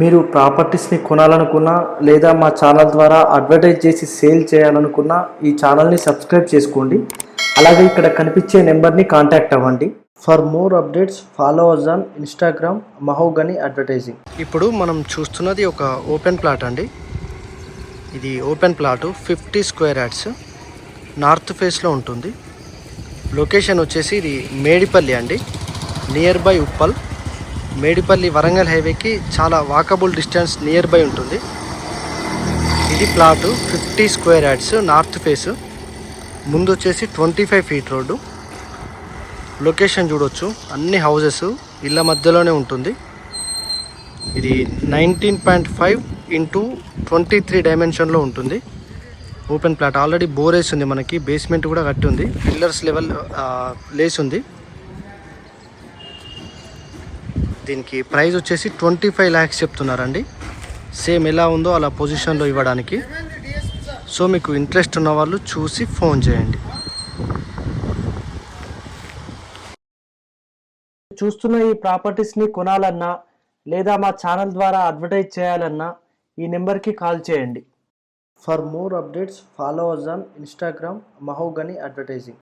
మీరు ప్రాపర్టీస్ని కొనాలనుకున్నా లేదా మా ఛానల్ ద్వారా అడ్వర్టైజ్ చేసి సేల్ చేయాలనుకున్నా ఈ ఛానల్ని సబ్స్క్రైబ్ చేసుకోండి. అలాగే ఇక్కడ కనిపించే నెంబర్ని కాంటాక్ట్ అవ్వండి. For more updates follow us on Instagram mahogany advertising ఇప్పుడు మనం చూస్తున్నది ఒక ఓపెన్ ప్లాట్ అండి. ఇది open plot fifty square yards north ఫేస్లో ఉంటుంది. లొకేషన్ వచ్చేసి ఇది మేడిపల్లి అండి. Near by Uppal. Medipalli Warangal హైవేకి చాలా వాకబుల్ డిస్టెన్స్ నియర్ బై ఉంటుంది. ఇది plot fifty square yards north face. ముందు వచ్చేసి twenty five feet road. Location చూడొచ్చు. అన్ని హౌజెస్ ఇళ్ళ మధ్యలోనే ఉంటుంది. ఇది nineteen point five into twenty three డైమెన్షన్లో ఉంటుంది. Open plot. ఆల్రెడీ బోర్ వేసి ఉంది మనకి. బేస్మెంట్ కూడా కట్టి ఉంది. పిల్లర్స్ లెవెల్ లేసి ఉంది. దీనికి ప్రైస్ వచ్చేసి ట్వంటీ ఫైవ్ ల్యాక్స్ చెప్తున్నారండి. సేమ్ ఎలా ఉందో అలా పొజిషన్లో ఇవ్వడానికి. సో మీకు ఇంట్రెస్ట్ ఉన్న వాళ్ళు చూసి ఫోన్ చేయండి. చూస్తున్న ఈ ప్రాపర్టీస్ని కొనాలన్నా లేదా మా ఛానల్ ద్వారా అడ్వర్టైజ్ చేయాలన్నా ఈ నెంబర్కి కాల్ చేయండి. For more updates follow us on Instagram mahogany advertising.